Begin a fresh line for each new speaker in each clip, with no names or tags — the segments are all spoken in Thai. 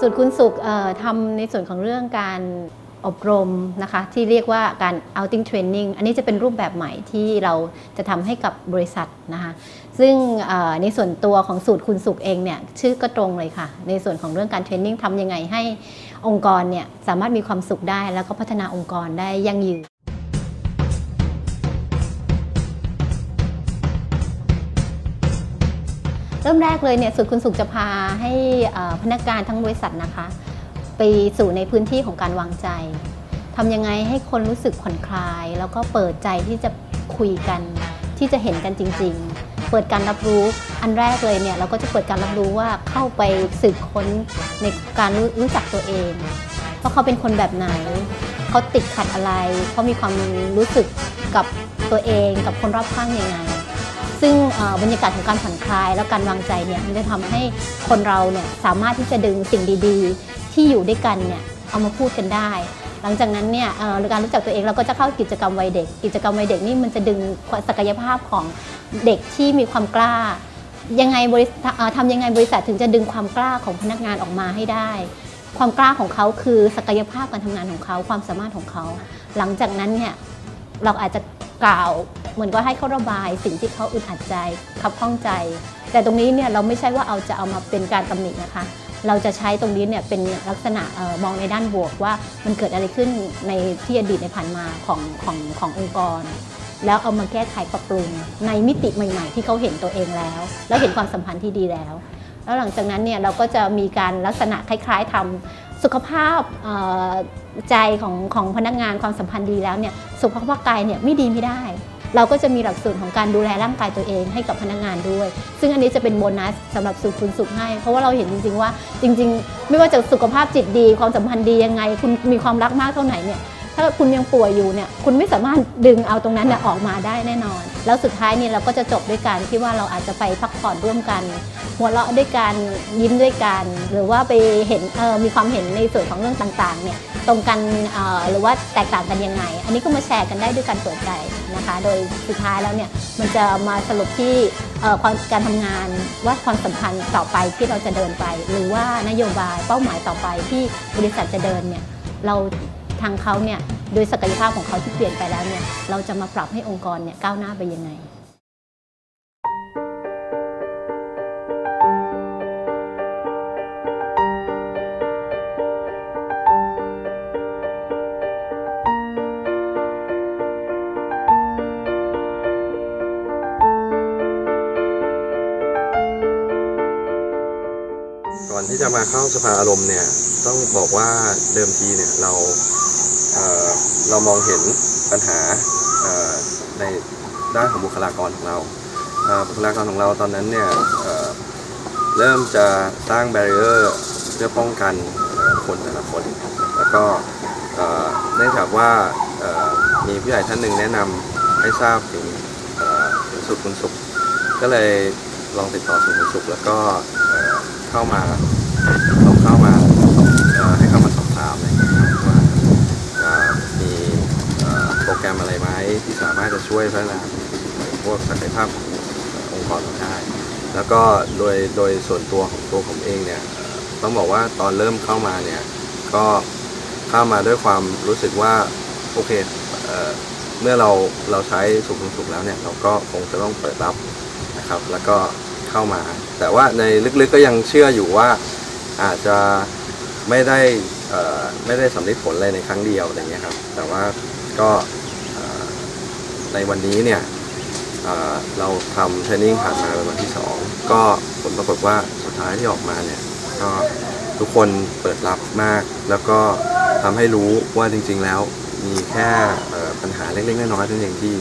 ส่วนคุณสุขทำในส่วนของเรื่องการอบรมนะคะที่เรียกว่าการ outing training อันนี้จะเป็นรูปแบบใหม่ที่เราจะทำให้กับบริษัทนะคะซึ่งในส่วนตัวของสูตรคุณสุขเองเนี่ยชื่อก็ตรงเลยค่ะ ในส่วนของเรื่องการเทรนนิ่งทำยังไงให้องค์กรเนี่ยสามารถมีความสุขได้แล้วก็พัฒนาองค์กรได้ยั่งยืน ริ่มแรกเลยเนี่ยสุดคุณสุขจะพาให้พนักงานทั้งบริษัทนะคะ ไปสู่ในพื้นที่ของการวางใจทำยังไงให้คนรู้สึกผ่อนคลาย แล้วก็เปิดใจที่จะคุยกัน ที่จะเห็นกันจริง ๆ เปิดการรับรู้อันแรกเลยเนี่ยเราก็จะเปิดการรับรู้ว่าเข้าไปสืบค้นในการรู้จักตัวเองว่าเขาเป็นคนแบบไหนเขาติดขัดอะไรเขามีความรู้สึกกับตัวเองกับคนรอบข้างยังไง ซึ่งบรรยากาศของการผ่อนคลายและการวางใจเนี่ยมันจะทำให้คนเราเนี่ยสามารถที่จะดึงสิ่งดีๆ ที่อยู่ด้วยกันเนี่ยเอามาพูดกันได้ หลังจากนั้นเนี่ยการรู้จักตัวเองเราก็จะเข้ากิจกรรมวัยเด็ก กิจกรรมวัยเด็กนี่มันจะดึงศักยภาพของเด็กที่มีความกล้า ยังไงบริษัททำยังไงบริษัทถึงจะดึงความกล้าของพนักงานออกมาให้ได้ ความกล้าของเขาคือศักยภาพการทำงานของเขาความสามารถของเขา หลังจากนั้นเนี่ยเราอาจจะกล่าว เหมือนก็ให้เขาระบายสิ่งที่เขาอึดอัดใจขับข้องใจ แต่ตรงนี้เนี่ยเราไม่ใช่ว่าเอาจะเอามาเป็นการตำหนินะคะ เราจะใช้ตรงนี้เนี่ยเป็นลักษณะออมองในด้านบวกว่ามันเกิดอะไรขึ้นในที่อดีตในผ่านมาของของขององค์กร แล้วเอามาแก้ไขปรับปรุงในมิติใหม่ ๆ ที่เขาเห็นตัวเองแล้ว แล้วเห็นความสัมพันธ์ที่ดีแล้ว แล้วหลังจากนั้นเนี่ยเราก็จะมีการลักษณะคล้าย ๆทำสุขภาพใจของของพนักงานความสัมพันธ์ดีแล้วเนี่ยสุขภาพกายเนี่ยไม่ดีไม่ได้ เราก็จะมีหลักสูตรของการดูแลร่างกายตัวเองให้กับพนักงานด้วย ซึ่งอันนี้จะเป็นโบนัสสำหรับสุขคุณสุขให้ เพราะว่าเราเห็นจริง ๆ ว่าจริง ๆ ไม่ว่าจะสุขภาพจิตดี ความสัมพันธ์ดียังไง คุณมีความรักมากเท่าไหร่เนี่ย ถ้าคุณยังป่วยอยู่เนี่ยคุณไม่สามารถดึงเอาตรงนั้นออกมาได้แน่นอน แล้วสุดท้ายนี่เราก็จะจบด้วยการที่ว่าเราอาจจะไปพักผ่อนร่วมกัน หัวเราะด้วยกันยิ้มด้วยกัน หรือว่าไปเห็นเออมีความเห็นในส่วนของเรื่องต่างๆเนี่ยตรงกันออหรือว่าแตกต่างกันยังไง อันนี้ก็มาแชร์กันได้ด้วยการเปิดใจนะคะ โดยสุดท้ายแล้วเนี่ยมันจะมาสรุปที่ออการทำงานว่าความสัมพันธ์ต่อไปที่เราจะเดินไป หรือว่านโยบายเป้าหมายต่อไปที่บริษัทจะเดินเนี่ยเรา ทางเขาเนี่ยโดยศักยภาพของเขาที่เปลี่ยนไปแล้วเนี่ยเราจะมาปรับให้องค์กรเนี่ยก้าวหน้าไปยังไง
ก่อนที่จะมาเข้าสภาอารมณ์เนี่ย ต้องบอกว่าเดิมทีเนี่ยเราเเรามองเห็นปัญหาในด้านของบุคลากรของเรา บุคลากรของเราตอนนั้นเนี่ยเเริ่มจะสร้างแบรเ e อร์เพื่อป้องกันคนแต่ละคน แล้วก็เนื่องจากว่ามีผู้ใหญ่ท่านหนึ่งแนะนำให้ทราบถึงสุดคุณสุข ก็เลยลองติดต่อสุดคุณสุขแล้วก็เเข้ามา วยพัฒนาพวกศักยภาพขององค์กรเราได้แล้วก็โดยโดยส่วนตัวของตัวผมเองเนี่ยต้องบอกว่าตอนเริ่มเข้ามาเนี่ยก็เข้ามาด้วยความรู้สึกว่าโอเคเอเมื่อเราเราใช้สุขสุขแล้วเนี่ยเราก็คงจะต้องเปิดรับนะครับ แล้วก็เข้ามา แต่ว่าในลึกๆก็ยังเชื่ออยู่ว่าอาจจะไม่ได้ไม่ได้สำเร็จผลอะไรในครั้งเดียวอะไรเงี้ยครับ แต่ว่าก็ ในวันนี้เนี่ยเเราทำเทรนนิ่งผ่านมาเป็นวันที่สองก็ผลปรากฏว่าสุดท้ายที่ออกมาเนี่ยก็ทุกคนเปิดรับมาก แล้วก็ทำให้รู้ว่าจริง ๆ แล้วมีแค่ปัญหาเล็กๆน้อยๆเท่านั้นเองที่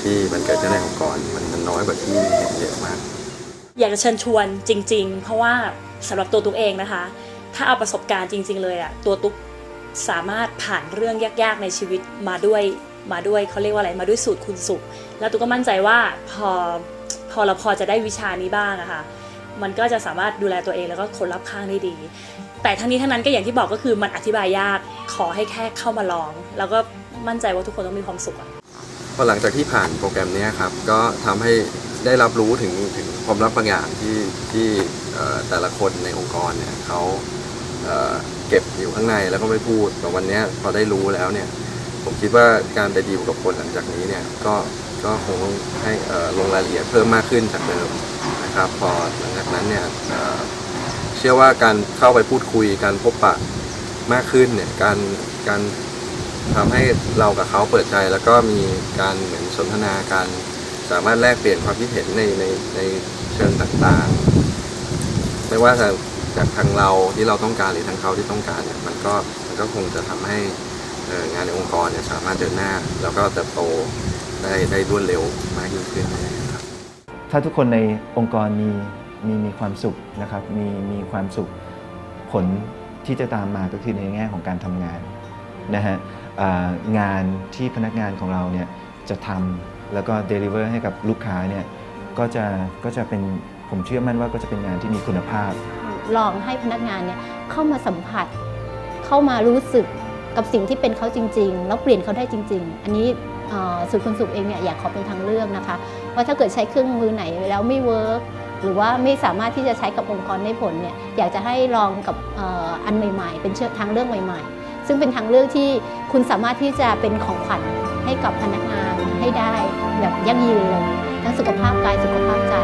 ที่มันเกิดขึ้นในองค์กรมันมันน้อยกว่าที่เห็นเยอะมาก
อยากจะเชิญชวนจริง ๆ เพราะว่าสำหรับตัวตุ๊กเองนะคะ ถ้าเอาประสบการณ์จริง ๆ เลยอะตัวตุ๊กสามารถผ่านเรื่องยากๆในชีวิตมาด้วย มาด้วยเขาเรียกว่าอะไรมาด้วยสูตรคุณสุข แล้วตุ๊กก็มั่นใจว่าพอพอเราพอจะได้วิชานี้บ้างอะค่ะมันก็จะสามารถดูแลตัวเองแล้วก็คนรอบข้างได้ดี แต่ทั้งนี้ทั้งนั้นก็อย่างที่บอกก็คือมันอธิบายยากขอให้แค่เข้ามาลอง แล้วก็มั่นใจว่าทุกคนต้องมีความสุขอะ
พอหลังจากที่ผ่านโปรแกรมนี้ครับก็ทำให้ได้รับรู้ถึงถึงความลับบางอย่างที่ที่แต่ละคนในองค์กรเนี่ยเขาเเก็บอยู่ข้างในแล้วก็ไม่พูดแต่วันนี้พอได้รู้แล้วเนี่ย ผมคิดว่าการไปดีลกับคนหลังจากนี้เนี่ยก็ก็คงต้องให้ลงรายละเอียดเพิ่มมากขึ้นจากเดิมนะครับ พอหลังจากนั้นเนี่ยเชื่อว่าการเข้าไปพูดคุยการพบปะมากขึ้นเนี่ยการการทำให้เรากับเขาเปิดใจ แล้วก็มีการเหมือนสนทนาการสามารถแลกเปลี่ยนความคิดเห็นในในในเชิงต่างๆ ไม่ว่าจะจากทางเราที่เราต้องการหรือทางเขาที่ต้องการเนี่ยมันก็มันก็คงจะทำให้ งานในองค์กรเนี่ยสามารถเดินหน้า แล้วก็เติบโตได้ได้รวดเร็วมากยิ่งขึ้นนะครับ
ถ้าทุกคนในองค์กรมีมีมีความสุขนะครับมีมีความสุขผลที่จะตามมาก็คือในแง่ของการทำงานนะฮะงานที่พนักงานของเราเนี่ยจะทำแล้วก็ deliver ให้กับลูกค้าเนี่ยก็จะก็จะเป็นผมเชื่อมั่นว่าก็จะเป็นงานที่มีคุณภาพ
ลองให้พนักงานเนี่ยเข้ามาสัมผัส เข้ามารู้สึก กับสิ่งที่เป็นเขาจริง ๆ แล้วเปลี่ยนเขาได้จริง ๆ อันนี้สุดคุณสุขเองเนี่ยอยากขอเป็นทางเลือกนะคะว่าถ้าเกิดใช้เครื่องมือไหนแล้วไม่เวิร์กหรือว่าไม่สามารถที่จะใช้กับองค์กรได้ผลเนี่ยอยากจะให้ลองกับอันใหม่ ๆ เป็นเชื่อทางเลือกใหม่ ๆ ซึ่งเป็นทางเลือกที่คุณสามารถที่จะเป็นของขวัญให้กับพนักงานให้ได้แบบยั่งยืนเลยทั้งสุขภาพกายสุขภาพใจ